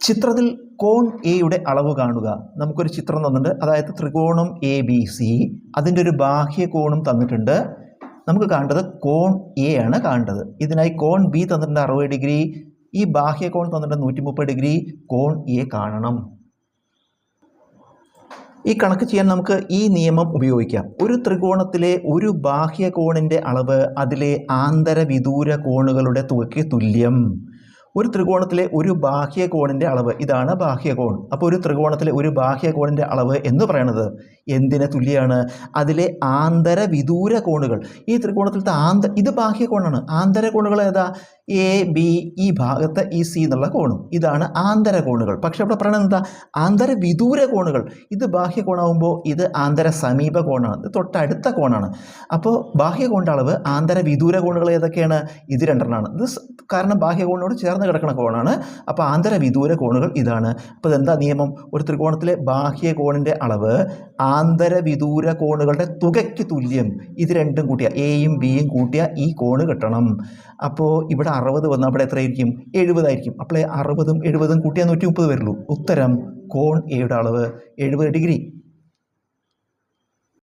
ചിത്രത്തിൽ കോൺ എയുടെ അളവ് കാണുക. നമുക്കൊരു ചിത്രം തന്നിട്ടുണ്ട്. അതായത് ത്രികോണം എ ബി സി അതിന്റെ ഒരു ബാഹ്യ കോണും തന്നിട്ടുണ്ട്. നമുക്ക് കാണേണ്ടത് കോൺ എ ആണ് കാണേണ്ടത്. ഇതിനായി കോൺ ബി തന്നിട്ടുണ്ട് അറുപത് ഡിഗ്രി. ഈ ബാഹ്യ കോൺ തന്നിട്ടുണ്ട് നൂറ്റി മുപ്പത് ഡിഗ്രി. കോൺ എ കാണണം. ഈ കണക്ക് ചെയ്യാൻ നമുക്ക് ഈ നിയമം ഉപയോഗിക്കാം. ഒരു ത്രികോണത്തിലെ ഒരു ബാഹ്യ കോണിന്റെ അളവ് അതിലെ ആന്തരവിദൂര കോണുകളുടെ തുകയ്ക്ക് തുല്യം. ഒരു ത്രികോണത്തിലെ ഒരു ബാഹ്യ കോണിന്റെ അളവ് ഇതാണ് ബാഹ്യ കോൺ. അപ്പോൾ ഒരു ത്രികോണത്തിലെ ഒരു ബാഹ്യ കോണിന്റെ അളവ് എന്ന് പറയുന്നത് എന്തിനെ തുല്യമാണ് അതിലെ ആന്തര വിദൂര കോണുകൾ. ഈ ത്രികോണത്തിലത്തെ ആന്ത ഇത് ബാഹ്യകോണാണ് ആന്തര കോണുകൾ ഏതാ? എ ബി ഈ ഭാഗത്ത് ഈ സി എന്നുള്ള കോണും. ഇതാണ് ആന്തര കോണുകൾ. പക്ഷെ അവിടെ പറയുന്നത് എന്താ? ആന്തര വിദൂര കോണുകൾ. ഇത് ബാഹ്യ കോണാകുമ്പോൾ ഇത് ആന്തര സമീപ കോണാണ്. ഇത് തൊട്ടടുത്ത കോണാണ്. അപ്പോൾ ബാഹ്യ കോണിന്റെ അളവ് ആന്തര വിദൂര കോണുകൾ ഏതൊക്കെയാണ്? ഇത് രണ്ടെണ്ണമാണ് ഇത് കാരണം ബാഹ്യ കോണിനോട് ചേർന്ന് കിടക്കുന്ന കോണാണ്. അപ്പോൾ ആന്തരവിദൂര കോണുകൾ ഇതാണ്. അപ്പോൾ ഇതെന്താ നിയമം? ഒരു ത്രികോണത്തിലെ ബാഹ്യ കോണിന്റെ അളവ് ആന്തരവിദൂര കോണുകളുടെ തുകയ്ക്ക് തുല്യം. ഇത് രണ്ടും കൂട്ടിയ. എയും ബിയും കൂട്ടിയ ഈ കോണ് കിട്ടണം. അപ്പോൾ ഇവിടെ അറുപത് വന്നാൽ അവിടെ എത്രയായിരിക്കും? എഴുപതായിരിക്കും. അപ്പോൾ അറുപതും എഴുപതും കൂട്ടിയാൽ നൂറ്റി മുപ്പത് വരുള്ളൂ. ഉത്തരം കോൺ എയുടെ അളവ് എഴുപത് ഡിഗ്രി.